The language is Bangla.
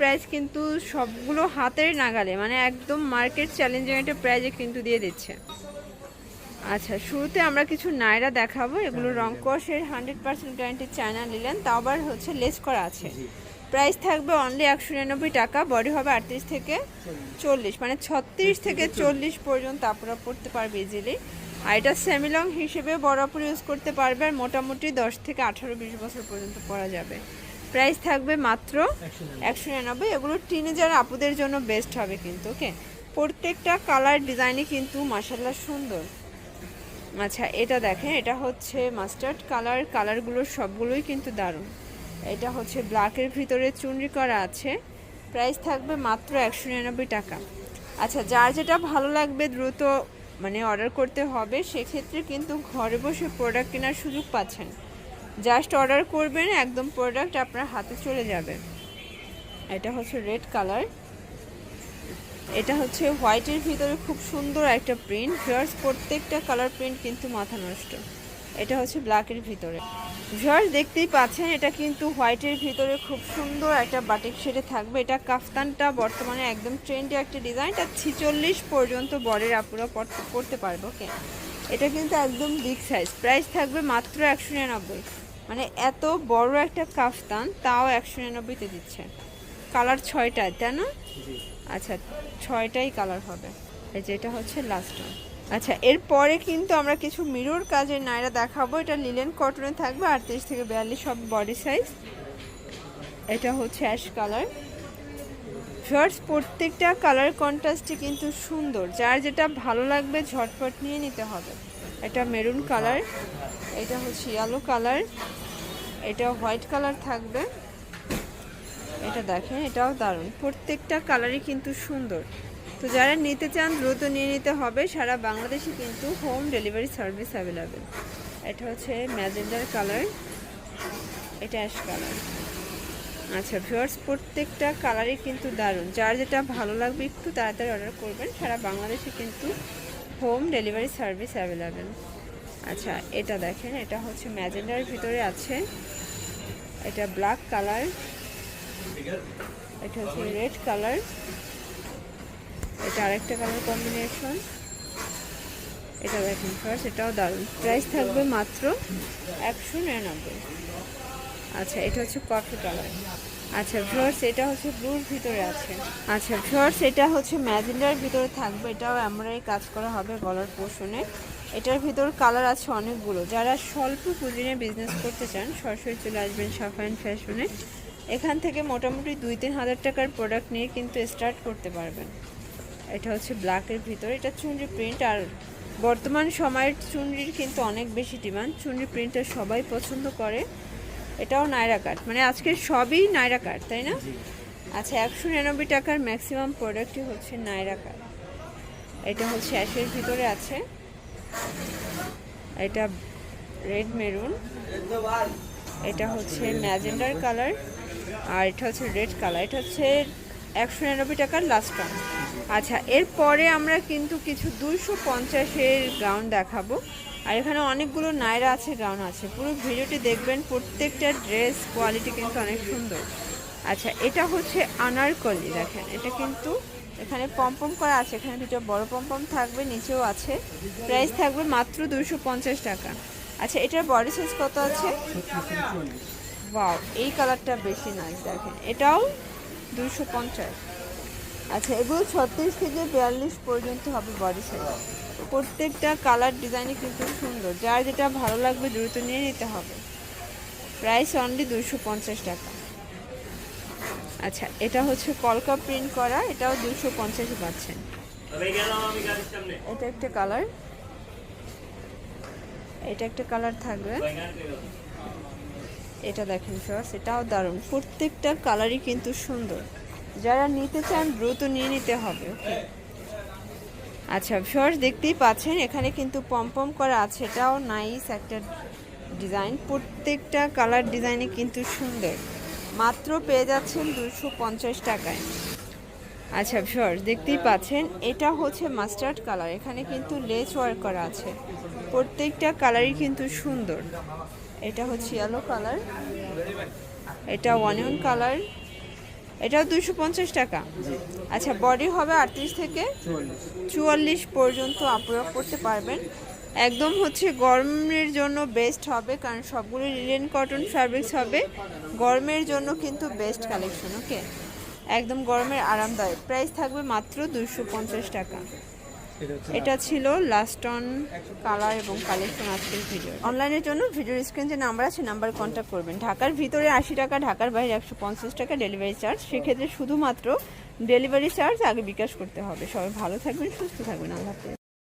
প্রাইস কিন্তু সবগুলো হাতের নাগালে মানে একদম মার্কেট চ্যালেঞ্জিং একটা প্রাইজে কিন্তু দিয়ে দিচ্ছে। আচ্ছা শুরুতে আমরা কিছু নায়রা দেখাবো এগুলো রং কষের হান্ড্রেড পার্সেন্ট গ্যারান্টি চায়না নিলেন তা আবার হচ্ছে লেস করা আছে। প্রাইস থাকবে অনলি একশো নিরানব্বই টাকা বডি হবে আটত্রিশ থেকে চল্লিশ মানে ছত্রিশ থেকে চল্লিশ। পর্যন্ত আপনারা পড়তে পারবে ইজিলি আর এটা সেমিলং হিসেবে বরাবর ইউজ করতে পারবে আর মোটামুটি দশ থেকে আঠারো বিশ বছর পর্যন্ত পরা যাবে। প্রাইস থাকবে মাত্র একশো নিরানব্বই। এগুলো টিনেজার আপুদের জন্য বেস্ট হবে কিন্তু ওকে প্রত্যেকটা কালার ডিজাইনই কিন্তু মাসাল্লাহ সুন্দর। আচ্ছা এটা দেখেন এটা হচ্ছে মাস্টার্ড কালার কালারগুলোর সবগুলোই কিন্তু দারুণ। এটা হচ্ছে ব্ল্যাকের ভিতরে চুনরি করা আছে। প্রাইস থাকবে মাত্র একশো নিরানব্বই টাকা। আচ্ছা যার যেটা ভালো লাগবে দ্রুত মানে অর্ডার করতে হবে সেক্ষেত্রে কিন্তু ঘরে বসে প্রোডাক্ট কেনার সুযোগ পাচ্ছেন। জাস্ট অর্ডার করবেন, একদম প্রোডাক্ট আপনার হাতে চলে যাবে। এটা হচ্ছে রেড কালার এটা হচ্ছে হোয়াইটের ভিতরে খুব সুন্দর একটা প্রিন্ট ভিউয়ার্স প্রত্যেকটা কালার প্রিন্ট কিন্তু মাথা নষ্ট। এটা হচ্ছে ব্ল্যাকের ভিতরে। ভিউয়ার্স দেখতেই পাচ্ছেন, এটা কিন্তু হোয়াইটের ভিতরে খুব সুন্দর একটা বাটিক শেডে থাকবে। এটা কাফতানটা বর্তমানে একদম ট্রেন্ডি একটা ডিজাইন এটা ছিচল্লিশ পর্যন্ত বরের আপুরা পড়তে পারবে ওকে এটা কিন্তু একদম বিগ সাইজ প্রাইস থাকবে মাত্র একশো নিরানব্বই। মানে এত বড় একটা কাফতান তাও একশো নিরানব্বইতে দিচ্ছে। কালার ছয়টা তাই না? আচ্ছা ছয়টাই কালার হবে। এই যে এটা হচ্ছে লাস্ট ওয়ান আচ্ছা এরপরে কিন্তু আমরা কিছু মিরর কাজের নায়রা দেখাবো। এটা লিলেন কটনে থাকবে আটত্রিশ থেকে বিয়াল্লিশ সব বডি সাইজ এটা হচ্ছে অ্যাশ কালার শার্টস প্রত্যেকটা কালার কন্ট্রাস্টই কিন্তু সুন্দর। যার যেটা ভালো লাগবে ঝটপট নিয়ে নিতে হবে। এটা মেরুন কালার এটা হচ্ছে ইয়েলো কালার এটা হোয়াইট কালার থাকবে। এটা দেখেন, এটাও দারুণ। প্রত্যেকটা কালারই কিন্তু সুন্দর। তো যারা নিতে চান, দ্রুত নিয়ে নিতে হবে। সারা বাংলাদেশে কিন্তু হোম ডেলিভারি সার্ভিস অ্যাভেলেবেল এটা হচ্ছে ম্যাজেন্ডার কালার, এটা অ্যাশ কালার। আচ্ছা ভিউয়ার্স প্রত্যেকটা কালারই কিন্তু দারুণ। যার যেটা ভালো লাগবে, একটু তাড়াতাড়ি অর্ডার করবেন। সারা বাংলাদেশে কিন্তু হোম ডেলিভারি সার্ভিস অ্যাভেলেবেল আচ্ছা এটা দেখেন, এটা হচ্ছে ম্যাজেন্ডার ভিতরে আছে। এটা ব্ল্যাক কালার এটা হচ্ছে রেড কালার এটা আরেকটা কালার কম্বিনেশন এটা দেখেন ফার্স্ট এটাও দারুণ। প্রাইস থাকবে মাত্র একশো নিরানব্বই। আচ্ছা এটা হচ্ছে কফি কালার আচ্ছা ভিউয়ার্স এটা হচ্ছে ব্লুর ভিতরে আছে। আচ্ছা ভিউয়ার্স এটা হচ্ছে ম্যাজেন্ডার ভিতরে থাকবে, এটাও এমনই কাজ করা হবে গলার পোষণে এটার ভিতর কালার আছে অনেকগুলো। যারা স্বল্প পুঁজি নিয়ে বিজনেস করতে চান সরাসরি চলে আসবেন সাফাইন ফ্যাশনে এখান থেকে মোটামুটি দুই তিন হাজার টাকার প্রোডাক্ট নিয়ে কিন্তু স্টার্ট করতে পারবেন। এটা হচ্ছে ব্ল্যাকের ভিতর। এটা চুনরি প্রিন্ট আর বর্তমান সময়ের চুনরির কিন্তু অনেক বেশি ডিমান্ড চুনরি প্রিন্টটা সবাই পছন্দ করে। এটাও নাইরা কাট মানে আজকের সবই নাইরা কাট তাই না? আচ্ছা একশো নিরানব্বই টাকার ম্যাক্সিমাম প্রোডাক্টই হচ্ছে নাইরা কাট এটা হচ্ছে অ্যাশের ভিতরে আছে। এটা রেড মেরুন এটা হচ্ছে ম্যাজেন্ডার কালার আর এটা হচ্ছে রেড কালার এটা হচ্ছে একশো নিরানব্বই টাকার লাস্ট ওয়ান আচ্ছা এরপরে আমরা কিন্তু কিছু দুইশো পঞ্চাশের গাউন দেখাবো। আর এখানে অনেকগুলো নায়রা আছে গাউন আছে। পুরো ভিডিওটি দেখবেন, প্রত্যেকটা ড্রেস কোয়ালিটি কিন্তু অনেক সুন্দর। আচ্ছা এটা হচ্ছে আনারকলি, দেখেন। এটা কিন্তু এখানে পম্পম করা আছে। এখানে দুটো বড় পম্পম থাকবে, নিচেও আছে। প্রাইস থাকবে মাত্র দুশো টাকা। আচ্ছা এটার বডি সাইজ কত আছে? ওয়াও এই কালারটা বেশি নাইস দেখেন। এটাও দুশো পঞ্চাশ। আচ্ছা এগুলো ছত্রিশ থেকে বিয়াল্লিশ পর্যন্ত হবে বডি সাইজ প্রত্যেকটা কালার ডিজাইনই কিন্তু সুন্দর। যার যেটা ভালো লাগবে দ্রুত নিয়ে নিতে হবে। প্রাইস অনলি দুশো পঞ্চাশ টাকা। আচ্ছা এটা হচ্ছে কলকা প্রিন্ট করা, এটাও দুশো পঞ্চাশে পাচ্ছেন। এটা একটা কালার এটা একটা কালার থাকবে। এটা দেখেন ফ্রেন্ডস এটাও দারুণ। প্রত্যেকটা কালারই কিন্তু সুন্দর। যারা নিতে চান, দ্রুত নিয়ে নিতে হবে ওকে আচ্ছা ফ্রেন্ডস দেখতেই পাচ্ছেন, এখানে কিন্তু পম্পম করা আছে। এটাও নাইস একটা ডিজাইন প্রত্যেকটা কালার ডিজাইনই কিন্তু সুন্দর। মাত্র পেয়ে যাচ্ছেন দুশো পঞ্চাশ টাকায়। আচ্ছা ভিউয়ার্স, দেখতেই পাচ্ছেন, এটা হচ্ছে মাস্টার্ড কালার। এখানে কিন্তু লেস ওয়ার্ক করা আছে। প্রত্যেকটা কালারই কিন্তু সুন্দর। এটা হচ্ছে ইয়েলো কালার এটা অনিয়ন কালার এটাও দুশো পঞ্চাশ টাকা। আচ্ছা বডি হবে আটত্রিশ থেকে চুয়াল্লিশ পর্যন্ত প্রয়োগ করতে পারবেন। একদম হচ্ছে গরমের জন্য বেস্ট হবে, কারণ সবগুলো লিলেন কটন ফ্যাব্রিক্স হবে। গরমের জন্য কিন্তু বেস্ট কালেকশন ওকে একদম গরমের আরামদায়ক। প্রাইস থাকবে মাত্র পঞ্চাশ টাকা। এটা ছিল লাস্ট অন কালার এবং কালেকশন আজকের ভিডিও অনলাইনের জন্য ভিডিও স্ক্রিন যে নাম্বার আছে নাম্বার কন্ট্যাক্ট করবেন। ঢাকার ভিতরে আশি টাকা, ঢাকার বাইরে একশো পঞ্চাশ টাকা ডেলিভারি চার্জ সেক্ষেত্রে শুধুমাত্র ডেলিভারি চার্জ আগে বিকাশ করতে হবে। সবাই ভালো থাকবেন, সুস্থ থাকবেন। আল্লাহ